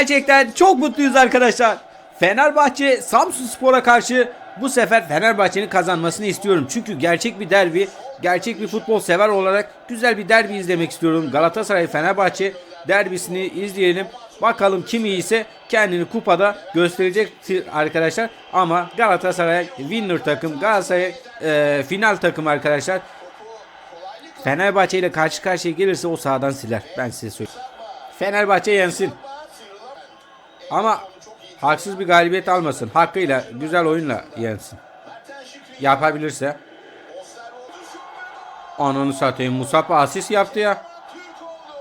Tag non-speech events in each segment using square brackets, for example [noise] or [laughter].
Gerçekten çok mutluyuz arkadaşlar. Fenerbahçe Samsun Spor'a karşı bu sefer Fenerbahçe'nin kazanmasını istiyorum. Çünkü gerçek bir derbi, gerçek bir futbol sever olarak güzel bir derbi izlemek istiyorum. Galatasaray Fenerbahçe derbisini izleyelim. Bakalım kim iyiyse kendini kupada gösterecektir arkadaşlar. Ama Galatasaray winner takım, Galatasaray e, final takım arkadaşlar. Fenerbahçe ile karşı karşıya gelirse o sahadan siler. Ben size söyleyeyim. Fenerbahçe yensin. Ama haksız bir galibiyet almasın. Hakkıyla, güzel oyunla yensin. Yapabilirse. Ananı satayım. Musab asist yaptı ya.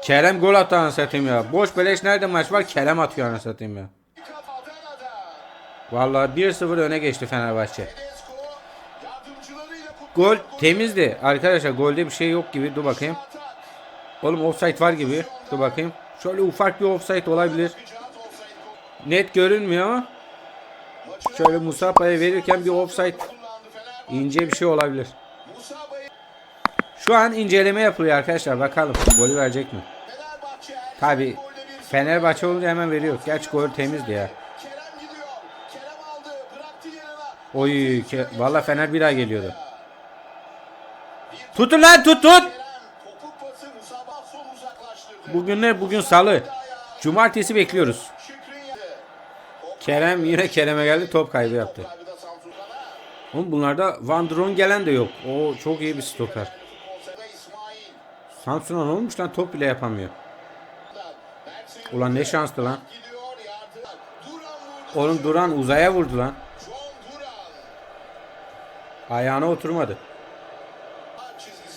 Kerem gol attı anasını satayım ya. Boş beleş nerede maç var? Kerem atıyor anasını satayım ya. Vallahi 1-0 öne geçti Fenerbahçe. Gol temizdi. Arkadaşlar golde bir şey yok gibi. Dur bakayım. Oğlum offside var gibi. Dur bakayım. Şöyle ufak bir offside olabilir. Net görünmüyor. Şöyle Musaba'ya verirken bir offside ince bir şey olabilir. Şu an inceleme yapılıyor arkadaşlar. Bakalım golü verecek mi? Tabi Fenerbahçe olunca hemen veriyor. Gerçi gol temizdi ya. Oy ke valla Fener bir daha geliyordu. Tutun lan tut tut. Bugün ne? Bugün salı. Cumartesi bekliyoruz. Kerem yine Kerem'e geldi top kaybı yaptı. Oğlum bunlarda Van Dron gelen de yok. O çok iyi bir stoper. Samsun'a ne olmuş lan top bile yapamıyor. Ulan ne şanslı lan. Oğlum Duran uzaya vurdu lan. Ayağına oturmadı.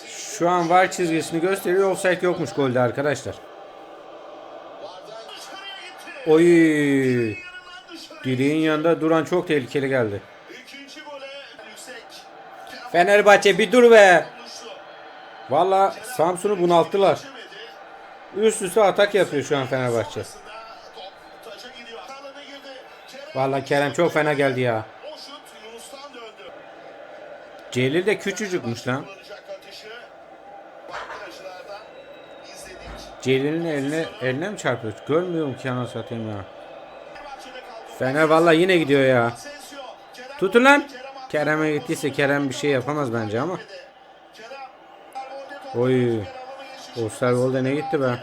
Şu an var çizgisini gösteriyor. Offside yokmuş golde arkadaşlar. Oy. Direğin yanında Duran çok tehlikeli geldi. Fenerbahçe bir dur be. Valla Samsun'u bunalttılar. Üst üste atak yapıyor şu an Fenerbahçe. Valla Kerem çok fena geldi ya. Celil de küçücükmüş lan. Celil'in eline, eline mi çarpıyor? Görmüyorum ki ana satayım ya. Fener valla yine gidiyor ya. Tutun lan. Kerem'e gittiyse Kerem bir şey yapamaz bence ama. Oy. Osterwolde ne gitti be.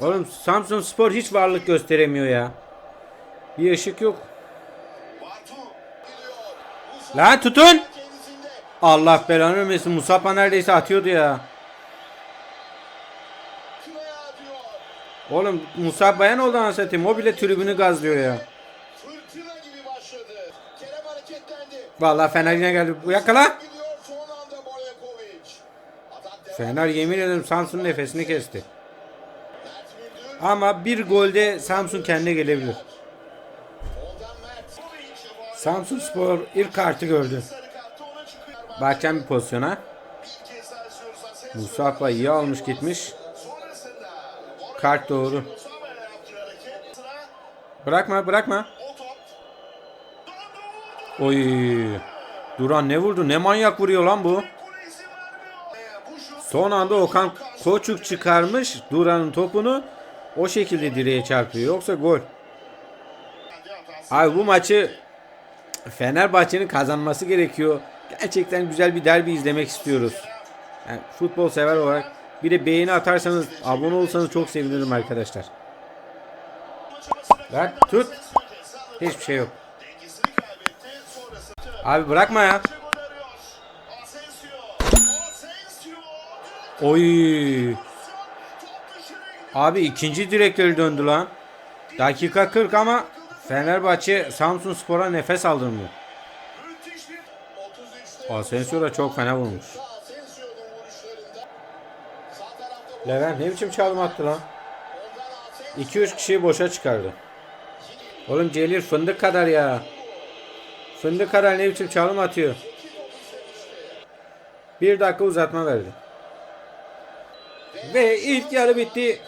Oğlum Samsun Spor hiç varlık gösteremiyor ya. Bir ışık yok. Lan tutun. Allah belanı vermesin. Musapa neredeyse atıyordu ya. Oğlum Musaba'ya ne oldu anasını satayım? O bile tribünü gazlıyor ya. Vallahi Fener yine geldi. Yakala. Fener yemin ederim Samsun'un nefesini kesti. Ama bir golde Samsun kendine gelebilir. Samsun Spor ilk kartı gördü. Bakacağım bir pozisyona. Musaba iyi almış gitmiş. Kart doğru. Bırakma bırakma. Oy. Duran ne vurdu? Ne manyak vuruyor lan bu. Son anda Okan Koçuk çıkarmış Duran'ın topunu. O şekilde direğe çarpıyor. Yoksa gol. Abi bu maçı Fenerbahçe'nin kazanması gerekiyor. Gerçekten güzel bir derbi izlemek istiyoruz. Yani futbol sever olarak bir de beğeni atarsanız, abone olursanız çok sevinirim arkadaşlar. Ver tut. Hiçbir şey yok. Abi bırakma ya. Oy. Abi ikinci direkleri döndü lan. Dakika 40 ama Fenerbahçe Samsun Spor'a nefes aldırmıyor. Müthiş bir 33'te Asensio da çok fena vurmuş. Levent ne biçim çalım attı lan? Ondan Asensio 2-3 kişiyi boşa çıkardı. Oğlum Celil fındık kadar ya. Fındık kadar ne biçim çalım atıyor. Bir dakika uzatma verdi. Ve ilk yarı bitti.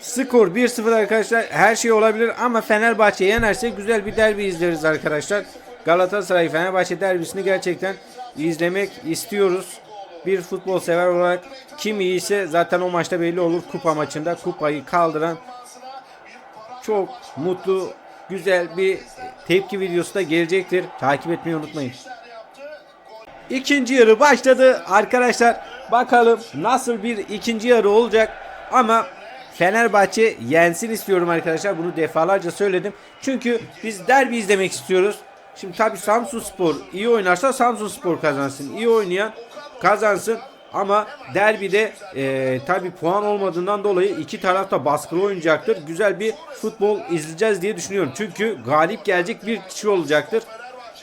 Skor 1-0 arkadaşlar. Her şey olabilir ama Fenerbahçe yenerse güzel bir derbi izleriz arkadaşlar. Galatasaray Fenerbahçe derbisini gerçekten izlemek istiyoruz. Bir futbol sever olarak kim iyiyse zaten o maçta belli olur. Kupa maçında kupayı kaldıran çok mutlu, güzel bir tepki videosu da gelecektir. Takip etmeyi unutmayın. İkinci yarı başladı arkadaşlar. Bakalım nasıl bir ikinci yarı olacak. Ama Fenerbahçe yensin istiyorum arkadaşlar. Bunu defalarca söyledim. Çünkü biz derbi izlemek istiyoruz. Şimdi tabii Samsun Spor iyi oynarsa Samsun Spor kazansın. İyi oynayan kazansın. Ama derbide e, tabii puan olmadığından dolayı iki tarafta baskılı oynayacaktır. Güzel bir futbol izleyeceğiz diye düşünüyorum. Çünkü galip gelecek bir kişi olacaktır.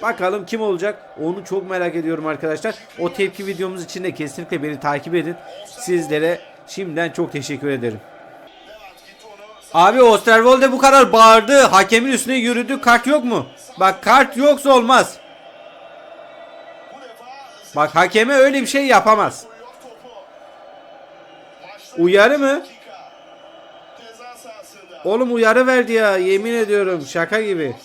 Bakalım kim olacak onu çok merak ediyorum arkadaşlar. O tepki videomuz için de kesinlikle beni takip edin. Sizlere şimdiden çok teşekkür ederim. Abi Osterwolde bu kadar bağırdı. Hakemin üstüne yürüdü. Kart yok mu? Bak kart yoksa olmaz. Bak hakeme öyle bir şey yapamaz. Uyarı mı? Oğlum uyarı verdi ya. Yemin ediyorum şaka gibi.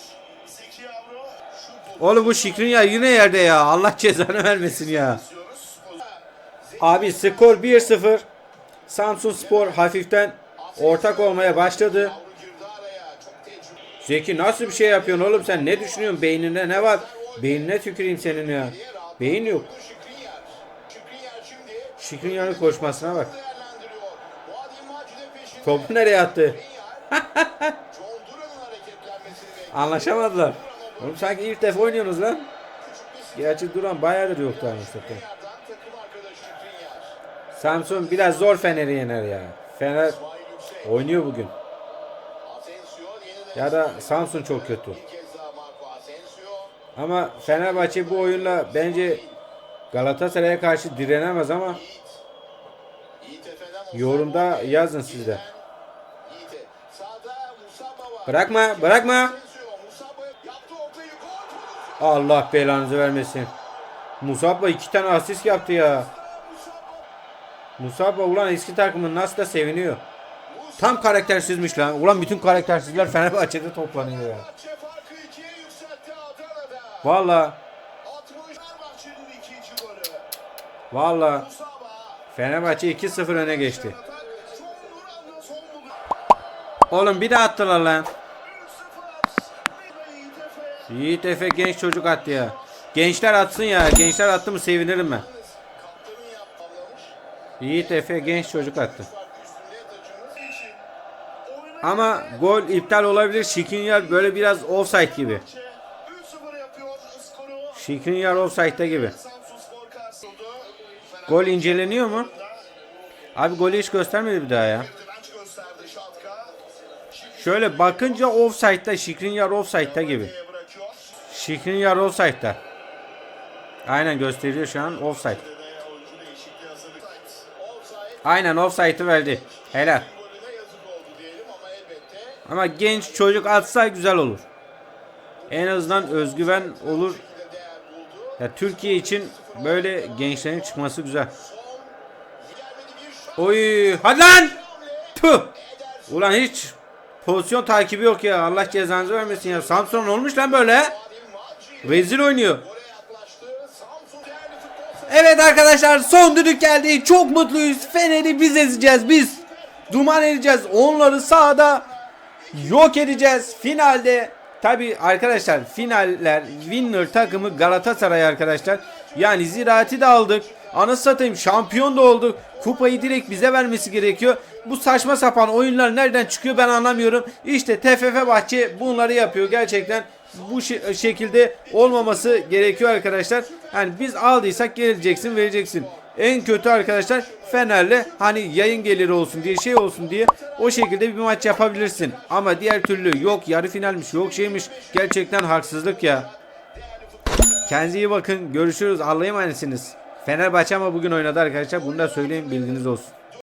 Oğlum bu Şikrin ya yine yerde ya. Allah cezanı vermesin ya. Abi skor 1-0. Samsun Spor hafiften ortak olmaya başladı. Zeki nasıl bir şey yapıyorsun oğlum sen ne düşünüyorsun beyninde ne var? Beynine tüküreyim senin ya. Beyin yok. Şükrüyer. Şükrüyer şimdi Şikrin yarı koşmasına bak. Topu nereye attı? [laughs] Anlaşamadılar. Oğlum sanki ilk defa oynuyorsunuz lan. Gerçi Duran bayağıdır yoktu takım Şükrüyer. Samsun biraz zor Fener'i yener ya. Fener oynuyor bugün. Ya da Samsun çok kötü. Ama Fenerbahçe bu oyunla bence Galatasaray'a karşı direnemez ama yorumda yazın siz de. Bırakma, bırakma. Allah belanızı vermesin. Musabba iki tane asist yaptı ya. Musabba ulan eski takımın nasıl da seviniyor. Tam karaktersizmiş lan. Ulan bütün karaktersizler Fenerbahçe'de toplanıyor ya. Valla 60 Fenerbahçe'nin ikinci golü. valla. Fenerbahçe 2-0 öne geçti. Oğlum bir de attılar lan. 1-0. Yiğit Efe. Genç çocuk attı ya. Gençler atsın ya. Gençler attı mı sevinirim ben. Yiğit Efe genç çocuk attı. Ama gol iptal olabilir. Şikrinyar böyle biraz offside gibi. 3-0 yapıyor skoru. Şikrinyar offside'da gibi. Gol inceleniyor mu? Abi golü hiç göstermedi bir daha ya. Şöyle bakınca offside'da Şikrinyar offside'da gibi. Şikrinyar offside'da. Aynen gösteriyor şu an offside. Aynen offside'ı verdi. Helal. Ama genç çocuk atsa güzel olur. En azından özgüven olur. Ya Türkiye için böyle gençlerin çıkması güzel. Oy hadi lan! Tüh! Ulan hiç pozisyon takibi yok ya. Allah cezanızı vermesin ya. Samsun olmuş lan böyle. Rezil oynuyor. Evet arkadaşlar son düdük geldi. Çok mutluyuz. Fener'i biz ezeceğiz biz. Duman edeceğiz. Onları sahada yok edeceğiz. Finalde tabi arkadaşlar finaller winner takımı Galatasaray arkadaşlar. Yani ziraati de aldık. Anasını satayım şampiyon da olduk. Kupayı direkt bize vermesi gerekiyor. Bu saçma sapan oyunlar nereden çıkıyor ben anlamıyorum. İşte TFF Bahçe bunları yapıyor gerçekten. Bu şe- şekilde olmaması gerekiyor arkadaşlar. Yani biz aldıysak geleceksin vereceksin. En kötü arkadaşlar Fener'le hani yayın geliri olsun diye şey olsun diye o şekilde bir maç yapabilirsin. Ama diğer türlü yok yarı finalmiş yok şeymiş gerçekten haksızlık ya. Kendinize iyi bakın görüşürüz Allah'a emanetsiniz. Fenerbahçe ama bugün oynadı arkadaşlar bunu da söyleyeyim bilginiz olsun.